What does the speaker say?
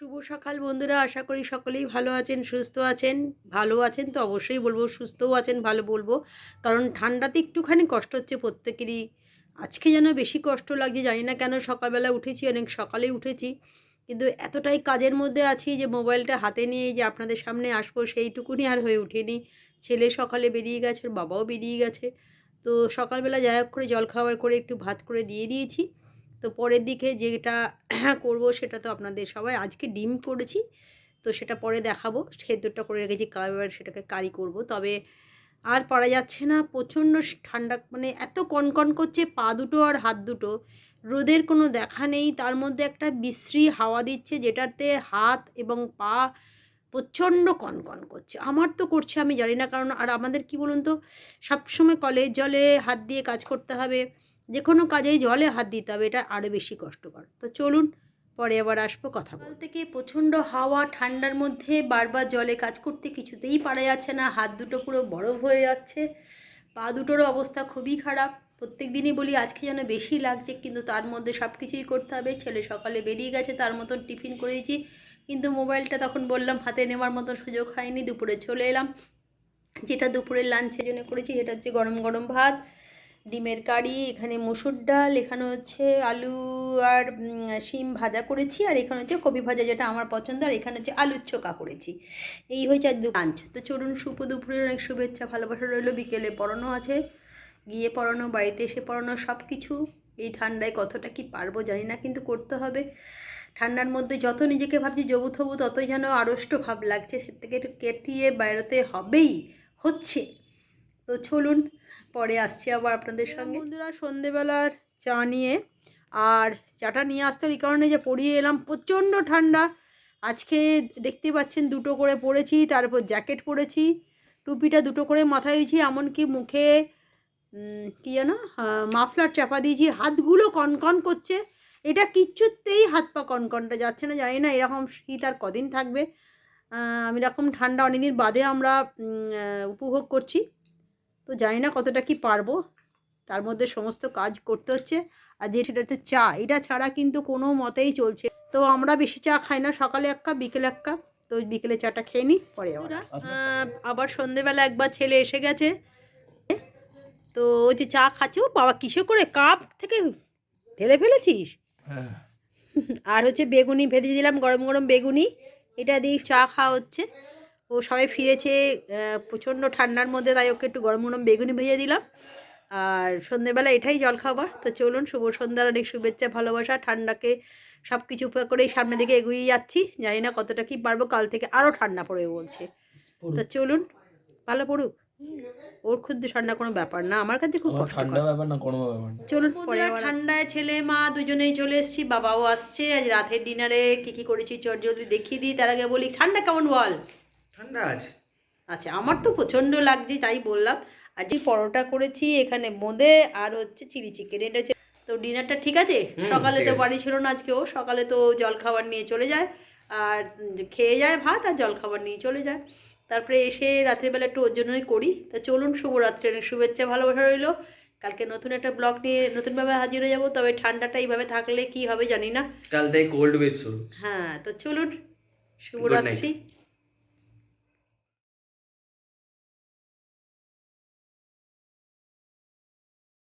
শুভ সকাল বন্ধুরা, আশা করি সকলেই ভালো আছেন, সুস্থ আছেন। ভালো আছেন তো অবশ্যই বলব, সুস্থও আছেন, ভালো বলব। কারণ ঠান্ডাতে একটুখানি কষ্ট হচ্ছে প্রত্যেকেরই। আজকে যেন বেশি কষ্ট লাগছে, জানি না কেন সকালবেলা উঠেছি, অনেক সকালে উঠেছি। কিন্তু এতটাই কাজের মধ্যে আছি যে মোবাইলটা হাতে নিয়ে যে আপনাদের সামনে আসব, সেইটুকুনি আর হয়ে ওঠেনি। ছেলে সকালে বেরিয়ে গেছে, বাবাও বেরিয়ে গেছে। তো সকালবেলা যাই হোক করে জলখাবার করে একটু ভাত করে দিয়ে দিয়েছি। তো পরের দিকে যেটা করব সেটা তো আপনাদের সবাই, আজকে ডিম করেছি, তো সেটা পরে দেখাবো। সেদ্ধটা করে রেখেছি এবার সেটাকে কারি করব। তবে আর পারা যাচ্ছে না, প্রচণ্ড ঠান্ডা মানে এত কনকন করছে পা দুটো আর হাত দুটো। রোদের কোনো দেখা নেই, তার মধ্যে একটা বিশ্রী হাওয়া দিচ্ছে, যেটাতে হাত এবং পা প্রচণ্ড কনকন করছে। আমার তো করছে, আমি জানি না, কারণ আর আমাদের কি বলুন তো, সবসময় কলের জলে হাত দিয়ে কাজ করতে হবে। যে কোনো কাজেই জলে হাত দিতে হবে, এটা আরও বেশি কষ্টকর। তো চলুন, পরে আবার আসব, কথা বল থেকে প্রচণ্ড হাওয়া, ঠান্ডার মধ্যে বারবার জলে কাজ করতে কিছুতেই পারা যাচ্ছে না, হাত দুটো পুরো বরফ হয়ে যাচ্ছে, পা দুটোরও অবস্থা খুবই খারাপ। প্রত্যেক দিনই বলি, আজকে যেন বেশি লাগছে, কিন্তু তার মধ্যে সব কিছুই করতে হবে। ছেলে সকালে বেরিয়ে গেছে, তার মতন টিফিন করে দিয়েছি, কিন্তু মোবাইলটা তখন বললাম, হাতে নেওয়ার মতো সুযোগ হয়নি, দুপুরে চলে এলাম। যেটা দুপুরের লাঞ্চের জন্য করেছি, সেটা হচ্ছে গরম গরম ভাত ডিমের কারি, এখানে মুসুর ডাল, এখানে হচ্ছে আলু আর শিম ভাজা করেছি, আর এখানে হচ্ছে কপি ভাজা যেটা আমার পছন্দ, আর এখানে হচ্ছে আলুর চোকা করেছি। এই হয়েছে আর লাঞ্চ। তো চলুন, শুভ দুপুরের অনেক শুভেচ্ছা, ভালোবাসা রইল, বিকেলে পড়ানো আছে, গিয়ে পড়ানো, বাড়িতে এসে পড়ানো সব কিছু এই ঠান্ডায় কতটা কি পারব জানি না, কিন্তু করতে হবে। ঠান্ডার মধ্যে যত নিজেকে ভাবছি জবু থবু, ততই যেন আড়ষ্ট ভাব লাগছে সে থেকে একটু কেটিয়ে বেরোতে হবেই, হচ্ছে। তো চলুন পরে আসছি আবার আপনাদের সঙ্গে। বন্ধুরা সন্ধেবেলার চা নিয়ে আর চাটা নিয়ে আসতে এই কারণে যে পরিয়ে এলাম। প্রচণ্ড ঠান্ডা। আজকে দেখতে পাচ্ছেন দুটো করে পরেছি তারপর জ্যাকেট পরেছি টুপিটা দুটো করে মাথায় দিয়েছি এমনকি মুখে কী যেন মাফলার চাপা দিয়েছি। হাতগুলো কনকন করছে। এটা কিচ্ছুতেই হাত পা কনকনটা যাচ্ছে না জানি না এরকম শীত আর কদিন থাকবে। আমি এরকম ঠান্ডা অনেকদিন বাদে আমরা উপভোগ করছি। তো জানি না কতটা কি পারব। তার মধ্যে সমস্ত কাজ করতে হচ্ছে। আর যে সেটা হচ্ছে চা এটা ছাড়া কিন্তু কোনো মতেই চলছে তো আমরা বেশি চা খাই না সকালে এক কাপ বিকেলে এক কাপ। তো বিকেলে চাটা খেয়ে নিই পরে। আবার সন্ধেবেলা একবার ছেলে এসে গেছে। তো ওই যে চা খাচ্ছে ও বাবা কিসে করে কাপ থেকে ঢেলে ফেলেছিস? হ্যাঁ। আর হচ্ছে বেগুনি ভেজে দিলাম গরম গরম বেগুনি। এটা দিয়ে চা খাওয়া হচ্ছে। ও সবাই ফিরেছে প্রচণ্ড ঠান্ডার মধ্যে তাই ওকে একটু গরম গরম বেগুনি ভেজে দিলাম। আর সন্ধেবেলা এটাই জল খাবার তো চলুন শুভ সন্ধ্যার অনেক শুভেচ্ছা ভালোবাসা ঠান্ডাকে সব কিছু উপেক্ষা করেই সামনের দিকে এগিয়ে যাচ্ছি। জানি না কতটা কি পারব কাল থেকে আরও ঠান্ডা পড়বে বলছে। তো চলুন ভালো পড়ুক। ওর ক্ষুদ্র ঠান্ডা কোনো ব্যাপার না আমার কাছে খুব ঠান্ডা ব্যাপার না কোনো ব্যাপার না। চলুন পরে ঠান্ডায় ছেলে মা দুজনেই চলে এসেছি বাবাও আসছে। আজ রাতের ডিনারে কি কি করেছি চট জলদি দেখিয়ে দিই। তার আগে বলি ঠান্ডা কেমন বল? ঠান্ডা আছে? আচ্ছা আমার তো প্রচণ্ড লাগছে তাই বললাম। আর যে পরোটা করেছি এখানে বোঁদে আর হচ্ছে চিলি চিকেন। এটা হচ্ছে তো ডিনারটা ঠিক আছে? সকালে তো বাড়ি ছিল না আজকে ও সকালে তো জল খাবার নিয়ে চলে যায়। আর খেয়ে যায় ভাত আর জল খাবার নিয়ে চলে যায়। তারপরে এসে রাত্রিবেলা একটু ওর জন্যই করি। তা চলুন শুভরাত্রি অনেক শুভেচ্ছা ভালোবাসা রইল। কালকে নতুন একটা ব্লগ নিয়ে নতুনভাবে হাজির হয়ে যাব তবে ঠান্ডাটা এইভাবে থাকলে কি হবে জানি না। কাল থেকে কোল্ড ওয়েভ শুরু। হ্যাঁ তো চলুন শুভরাত্রি।